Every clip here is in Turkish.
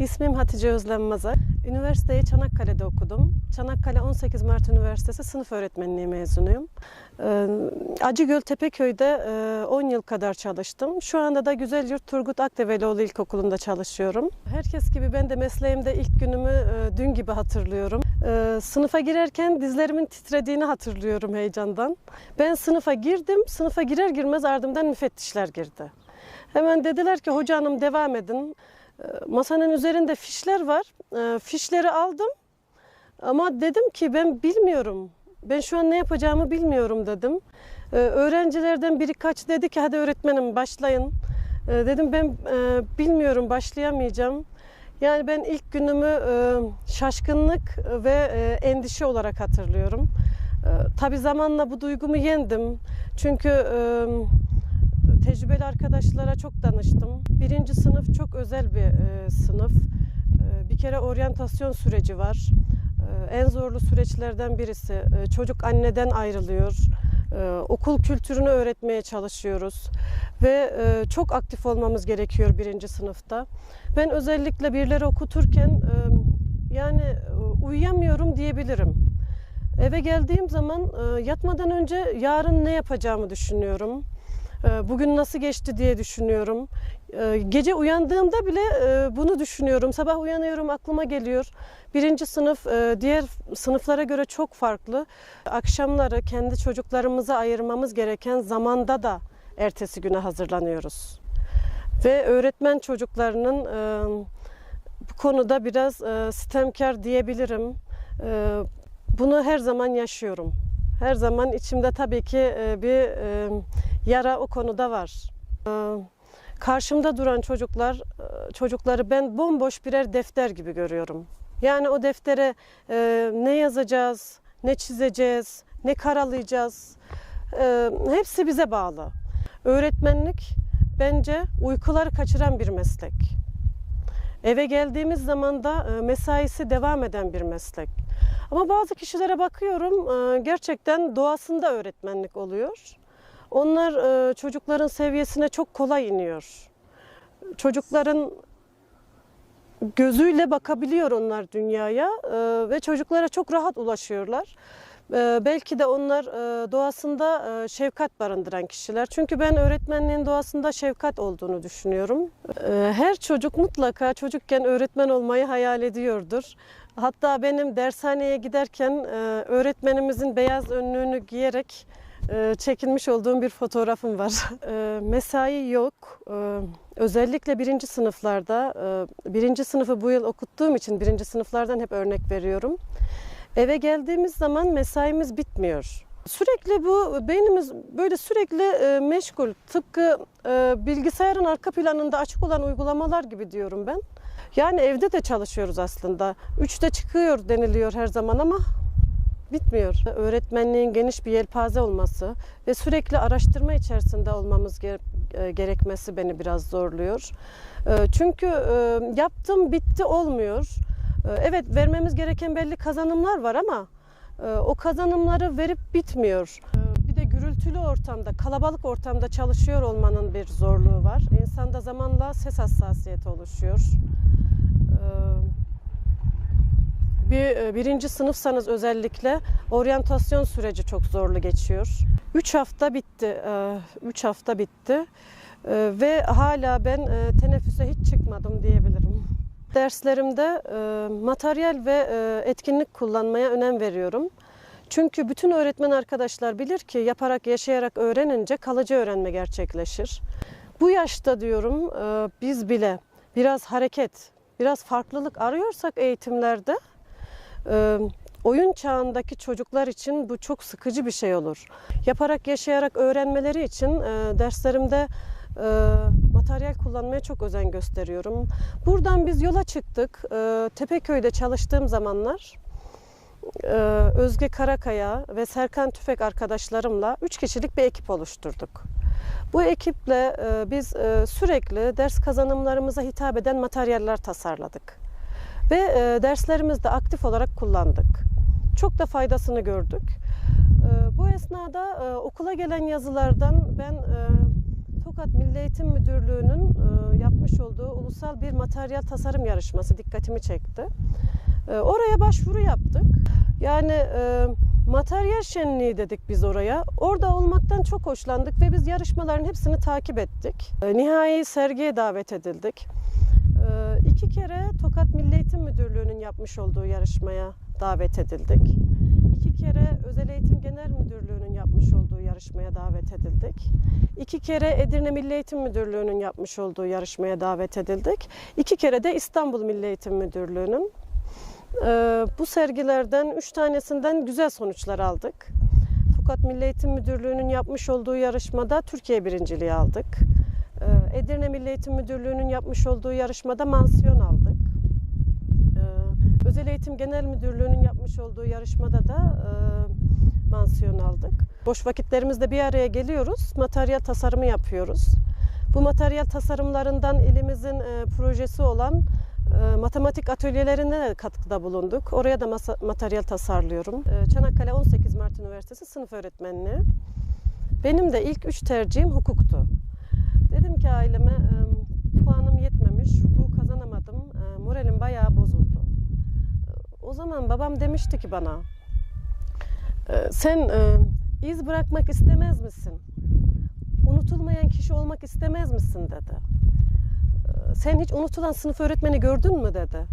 İsmim Hatice Özlem Mazak. Üniversiteyi Çanakkale'de okudum. Çanakkale 18 Mart Üniversitesi sınıf öğretmenliği mezunuyum. Ee, Acıgöl Tepeköy'de e, 10 yıl kadar çalıştım. Şu anda da Güzelyurt Turgut Akdevelioğlu İlkokulu'nda çalışıyorum. Herkes gibi ben de mesleğimde ilk günümü e, dün gibi hatırlıyorum. Ee, Sınıfa girerken dizlerimin titrediğini hatırlıyorum heyecandan. Ben sınıfa girdim. Sınıfa girer girmez ardımdan müfettişler girdi. Hemen dediler ki hoca hanım devam edin. Ee, Masanın üzerinde fişler var. Ee, Fişleri aldım. Ama dedim ki ben bilmiyorum. Ben şu an ne yapacağımı bilmiyorum dedim. Ee, Öğrencilerden birkaç dedi ki hadi öğretmenim başlayın. Dedim ben e, bilmiyorum başlayamayacağım. Yani ben ilk günümü e, şaşkınlık ve e, endişe olarak hatırlıyorum. Tabii zamanla bu duygumu yendim. Çünkü tecrübeli arkadaşlara çok danıştım. Birinci sınıf çok özel bir e, sınıf. E, bir kere oryantasyon süreci var. E, en zorlu süreçlerden birisi. E, çocuk anneden ayrılıyor. E, okul kültürünü öğretmeye çalışıyoruz. Ve e, çok aktif olmamız gerekiyor birinci sınıfta. Ben özellikle birileri okuturken e, yani e, uyuyamıyorum diyebilirim. Eve geldiğim zaman e, yatmadan önce yarın ne yapacağımı düşünüyorum. E, Bugün nasıl geçti diye düşünüyorum. E, Gece uyandığımda bile e, bunu düşünüyorum. Sabah uyanıyorum aklıma geliyor. Birinci sınıf e, diğer sınıflara göre çok farklı. Akşamları kendi çocuklarımıza ayırmamız gereken zamanda da ertesi güne hazırlanıyoruz. Ve öğretmen çocuklarının e, bu konuda biraz sistemkar diyebilirim. Bunu her zaman yaşıyorum. Her zaman içimde tabii ki bir yara o konuda var. E, Karşımda duran çocuklar, e, çocukları ben bomboş birer defter gibi görüyorum. Yani o deftere e, ne yazacağız, ne çizeceğiz, ne karalayacağız, e, hepsi bize bağlı. Öğretmenlik bence uykuları kaçıran bir meslek. Eve geldiğimiz zaman da mesaisi devam eden bir meslek. Ama bazı kişilere bakıyorum gerçekten doğasında öğretmenlik oluyor. Onlar e, çocukların seviyesine çok kolay iniyor. Çocukların gözüyle bakabiliyor onlar dünyaya e, ve çocuklara çok rahat ulaşıyorlar. E, Belki de onlar e, doğasında e, şefkat barındıran kişiler. Çünkü ben öğretmenliğin doğasında şefkat olduğunu düşünüyorum. E, Her çocuk mutlaka çocukken öğretmen olmayı hayal ediyordur. Hatta benim dershaneye giderken e, öğretmenimizin beyaz önlüğünü giyerek e, çekilmiş olduğum bir fotoğrafım var. E, Mesai yok. E, Özellikle birinci sınıflarda, e, birinci sınıfı bu yıl okuttuğum için birinci sınıflardan hep örnek veriyorum. Eve geldiğimiz zaman mesaimiz bitmiyor. Sürekli bu beynimiz böyle sürekli e, meşgul. Tıpkı e, bilgisayarın arka planında açık olan uygulamalar gibi diyorum ben. Yani evde de çalışıyoruz aslında. Üçte çıkıyor deniliyor her zaman ama bitmiyor. Öğretmenliğin geniş bir yelpaze olması ve sürekli araştırma içerisinde olmamız e, gerekmesi beni biraz zorluyor. E, Çünkü e, yaptım bitti olmuyor. Evet vermemiz gereken belli kazanımlar var ama o kazanımları verip bitmiyor. Bir de gürültülü ortamda, kalabalık ortamda çalışıyor olmanın bir zorluğu var. İnsanda zamanla ses hassasiyeti oluşuyor. Bir e, birinci sınıfsanız özellikle oryantasyon süreci çok zorlu geçiyor. Üç hafta bitti. e, Üç hafta bitti. E, Ve hala ben teneffüse hiç çıkmadım diyebilirim. Derslerimde materyal ve etkinlik kullanmaya önem veriyorum. Çünkü bütün öğretmen arkadaşlar bilir ki yaparak yaşayarak öğrenince kalıcı öğrenme gerçekleşir. Bu yaşta diyorum biz bile biraz hareket, biraz farklılık arıyorsak eğitimlerde e, oyun çağındaki çocuklar için bu çok sıkıcı bir şey olur. Yaparak yaşayarak öğrenmeleri için e, derslerimde e, materyal kullanmaya çok özen gösteriyorum. Buradan biz yola çıktık. E, Tepeköy'de çalıştığım zamanlar Özge Karakaya ve Serkan Tüfek arkadaşlarımla üç kişilik bir ekip oluşturduk. Bu ekiple biz sürekli ders kazanımlarımıza hitap eden materyaller tasarladık. Ve e, derslerimizde aktif olarak kullandık. Çok da faydasını gördük. E, bu esnada e, okula gelen yazılardan ben e, Tokat Milli Eğitim Müdürlüğü'nün e, yapmış olduğu ulusal bir materyal tasarım yarışması dikkatimi çekti. E, oraya başvuru yaptık. Yani e, materyal şenliği dedik biz oraya. Orada olmaktan çok hoşlandık ve biz yarışmaların hepsini takip ettik. E, nihai sergiye davet edildik. E, iki kere Tokat Milli Eğitim Müdürlüğü'nün yapmış olduğu yarışmaya davet edildik. İki kere Özel Eğitim Genel Müdürlüğü'nün yapmış olduğu yarışmaya davet edildik. İki kere Edirne Milli Eğitim Müdürlüğü'nün yapmış olduğu yarışmaya davet edildik. İki kere de İstanbul Milli Eğitim Müdürlüğü'nün. Ee, bu sergilerden üç tanesinden güzel sonuçlar aldık. Tokat Milli Eğitim Müdürlüğü'nün yapmış olduğu yarışmada Türkiye birinciliği aldık. Edirne Milli Eğitim Müdürlüğü'nün yapmış olduğu yarışmada mansiyon aldık. Ee, Özel Eğitim Genel Müdürlüğü'nün yapmış olduğu yarışmada da e, mansiyon aldık. Boş vakitlerimizde bir araya geliyoruz, materyal tasarımı yapıyoruz. Bu materyal tasarımlarından ilimizin e, projesi olan e, matematik atölyelerine de katkıda bulunduk. Oraya da materyal tasarlıyorum. Çanakkale 18 Mart Üniversitesi sınıf öğretmenliği. Benim de ilk üç tercihim hukuktu. Dedim ki aileme puanım yetmemiş, hukuku kazanamadım, e, moralim bayağı bozuldu. O zaman babam demişti ki bana, e, sen e, iz bırakmak istemez misin? Unutulmayan kişi olmak istemez misin dedi. Sen hiç unutulan sınıf öğretmeni gördün mü dedi.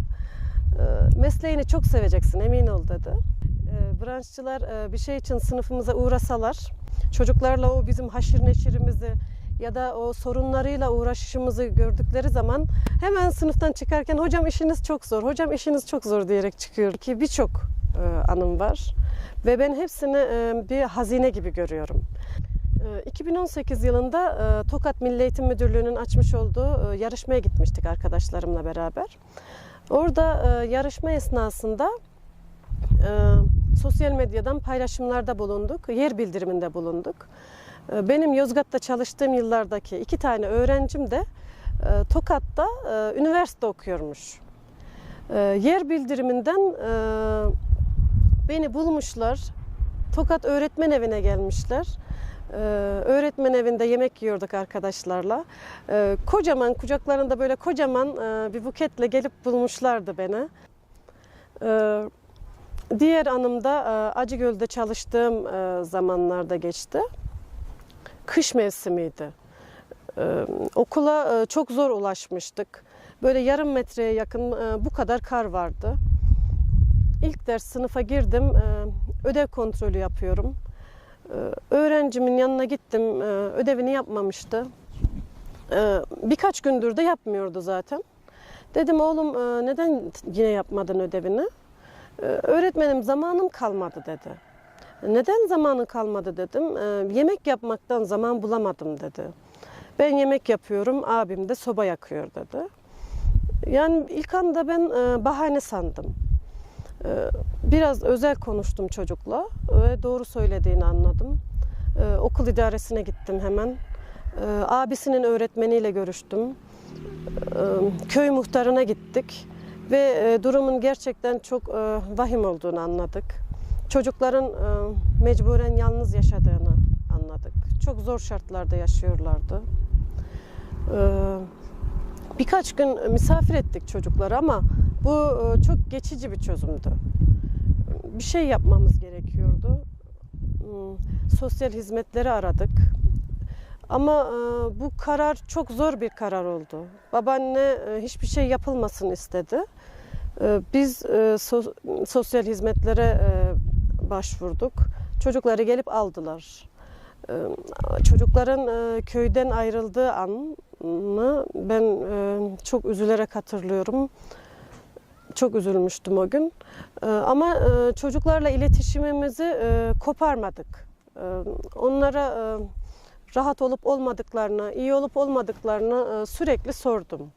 Mesleğini çok seveceksin emin ol dedi. Branşçılar bir şey için sınıfımıza uğrasalar, çocuklarla o bizim haşır neşirimizi ya da o sorunlarıyla uğraşışımızı gördükleri zaman hemen sınıftan çıkarken hocam işiniz çok zor, hocam işiniz çok zor diyerek çıkıyor ki birçok e, anım var ve ben hepsini e, bir hazine gibi görüyorum. E, 2018 yılında e, Tokat Milli Eğitim Müdürlüğü'nün açmış olduğu e, yarışmaya gitmiştik arkadaşlarımla beraber. Orada e, yarışma esnasında e, sosyal medyadan paylaşımlarda bulunduk, yer bildiriminde bulunduk. E, Benim Yozgat'ta çalıştığım yıllardaki iki tane öğrencim de e, Tokat'ta e, üniversite okuyormuş. E, Yer bildiriminden beni bulmuşlar. Tokat öğretmen evine gelmişler. Öğretmen evinde yemek yiyorduk arkadaşlarla. Kocaman kucaklarında böyle kocaman bir buketle gelip bulmuşlardı beni. Diğer anım da e, Acıgöl'de çalıştığım zamanlarda geçti. Kış mevsimiydi. E, Okula e, çok zor ulaşmıştık. Böyle yarım metreye yakın e, bu kadar kar vardı. İlk ders sınıfa girdim. e, Ödev kontrolü yapıyorum. E, Öğrencimin yanına gittim. e, Ödevini yapmamıştı. E, Birkaç gündür de yapmıyordu zaten. Dedim oğlum e, neden yine yapmadın ödevini? Ee, Öğretmenim zamanım kalmadı dedi. Neden zamanın kalmadı dedim. "Ee, Yemek yapmaktan zaman bulamadım dedi. Ben yemek yapıyorum, abim de soba yakıyor dedi. Yani ilk anda ben e, bahane sandım. Ee, Biraz özel konuştum çocukla ve doğru söylediğini anladım. Ee, Okul idaresine gittim hemen. Abisinin öğretmeniyle görüştüm. Köy muhtarına gittik ve e, durumun gerçekten çok e, vahim olduğunu anladık. Çocukların e, mecburen yalnız yaşadığını anladık. Çok zor şartlarda yaşıyorlardı. E, Birkaç gün misafir ettik çocukları ama bu e, çok geçici bir çözümdü. Bir şey yapmamız gerekiyordu. Hmm, Sosyal hizmetleri aradık. Ama e, bu karar çok zor bir karar oldu. Babaanne e, hiçbir şey yapılmasın istedi. E, Biz e, so- sosyal hizmetlere e, başvurduk. Çocukları gelip aldılar. E, Çocukların e, köyden ayrıldığı anı ben e, çok üzülerek hatırlıyorum. Çok üzülmüştüm o gün. E, Ama e, çocuklarla iletişimimizi koparmadık. E, Onlara rahat olup olmadıklarını, iyi olup olmadıklarını sürekli sordum.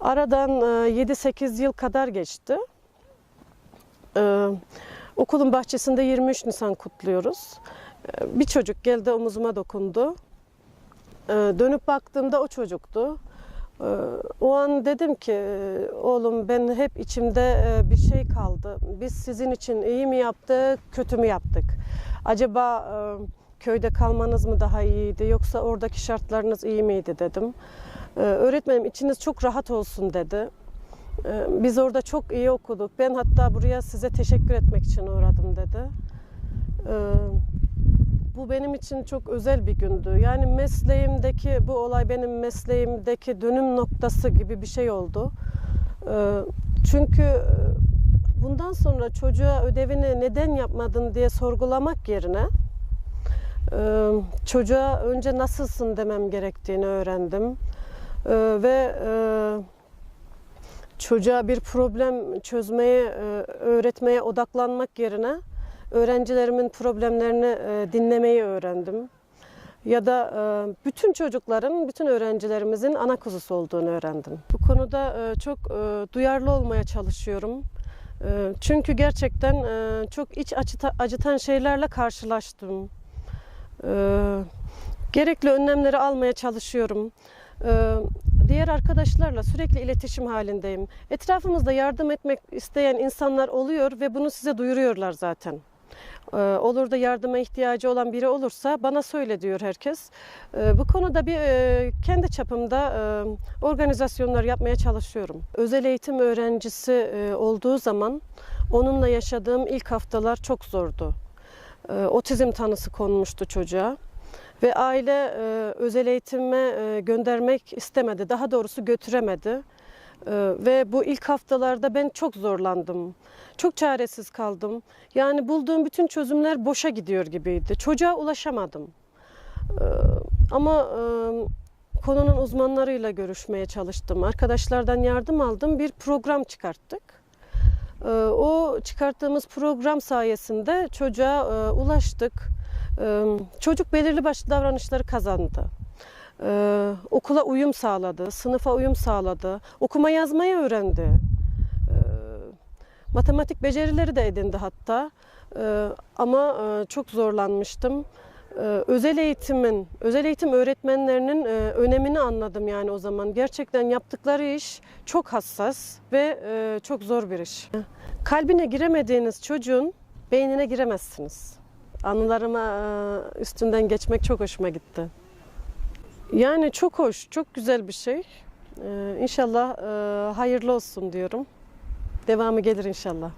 Aradan e, 7-8 yıl kadar geçti. E, Okulun bahçesinde 23 Nisan kutluyoruz. E, Bir çocuk geldi omuzuma dokundu. E, Dönüp baktığımda o çocuktu. E, O an dedim ki oğlum ben hep içimde e, bir şey kaldı. Biz sizin için iyi mi yaptık, kötü mü yaptık? Acaba e, köyde kalmanız mı daha iyiydi yoksa oradaki şartlarınız iyi miydi dedim. Ee, öğretmenim içiniz çok rahat olsun dedi. Ee, biz orada çok iyi okuduk. Ben hatta buraya size teşekkür etmek için uğradım dedi. Ee, bu benim için çok özel bir gündü. Yani mesleğimdeki bu olay benim mesleğimdeki dönüm noktası gibi bir şey oldu. Ee, çünkü e, bundan sonra çocuğa ödevini neden yapmadın diye sorgulamak yerine e, çocuğa önce nasılsın demem gerektiğini öğrendim. Ve e, çocuğa bir problem çözmeye, e, öğretmeye odaklanmak yerine öğrencilerimin problemlerini e, dinlemeyi öğrendim. Ya da e, bütün çocukların, bütün öğrencilerimizin ana kuzusu olduğunu öğrendim. Bu konuda çok duyarlı olmaya çalışıyorum. Çünkü gerçekten çok iç acıta- acıtan şeylerle karşılaştım. Gerekli önlemleri almaya çalışıyorum. Diğer arkadaşlarla sürekli iletişim halindeyim. Etrafımızda yardım etmek isteyen insanlar oluyor ve bunu size duyuruyorlar zaten. Ee, Olur da yardıma ihtiyacı olan biri olursa bana söyle diyor herkes. Ee, Bu konuda bir e, kendi çapımda e, organizasyonlar yapmaya çalışıyorum. Özel eğitim öğrencisi e, olduğu zaman onunla yaşadığım ilk haftalar çok zordu. Ee, Otizm tanısı konmuştu çocuğa. Ve aile e, özel eğitime e, göndermek istemedi. Daha doğrusu götüremedi. E, ve bu ilk haftalarda ben çok zorlandım. Çok çaresiz kaldım. Yani bulduğum bütün çözümler boşa gidiyor gibiydi. Çocuğa ulaşamadım. Ama konunun uzmanlarıyla görüşmeye çalıştım. Arkadaşlardan yardım aldım. Bir program çıkarttık. O çıkarttığımız program sayesinde çocuğa ulaştık. Çocuk belirli başlı davranışları kazandı. Okula uyum sağladı, sınıfa uyum sağladı, okuma yazmayı öğrendi. Matematik becerileri de edindi hatta. Ama çok zorlanmıştım. Özel eğitimin, özel eğitim öğretmenlerinin önemini anladım yani o zaman. Gerçekten yaptıkları iş çok hassas ve çok zor bir iş. Kalbine giremediğiniz çocuğun beynine giremezsiniz anılarıma e, üstünden geçmek çok hoşuma gitti. Yani çok hoş, çok güzel bir şey. Ee, İnşallah e, hayırlı olsun diyorum. Devamı gelir inşallah.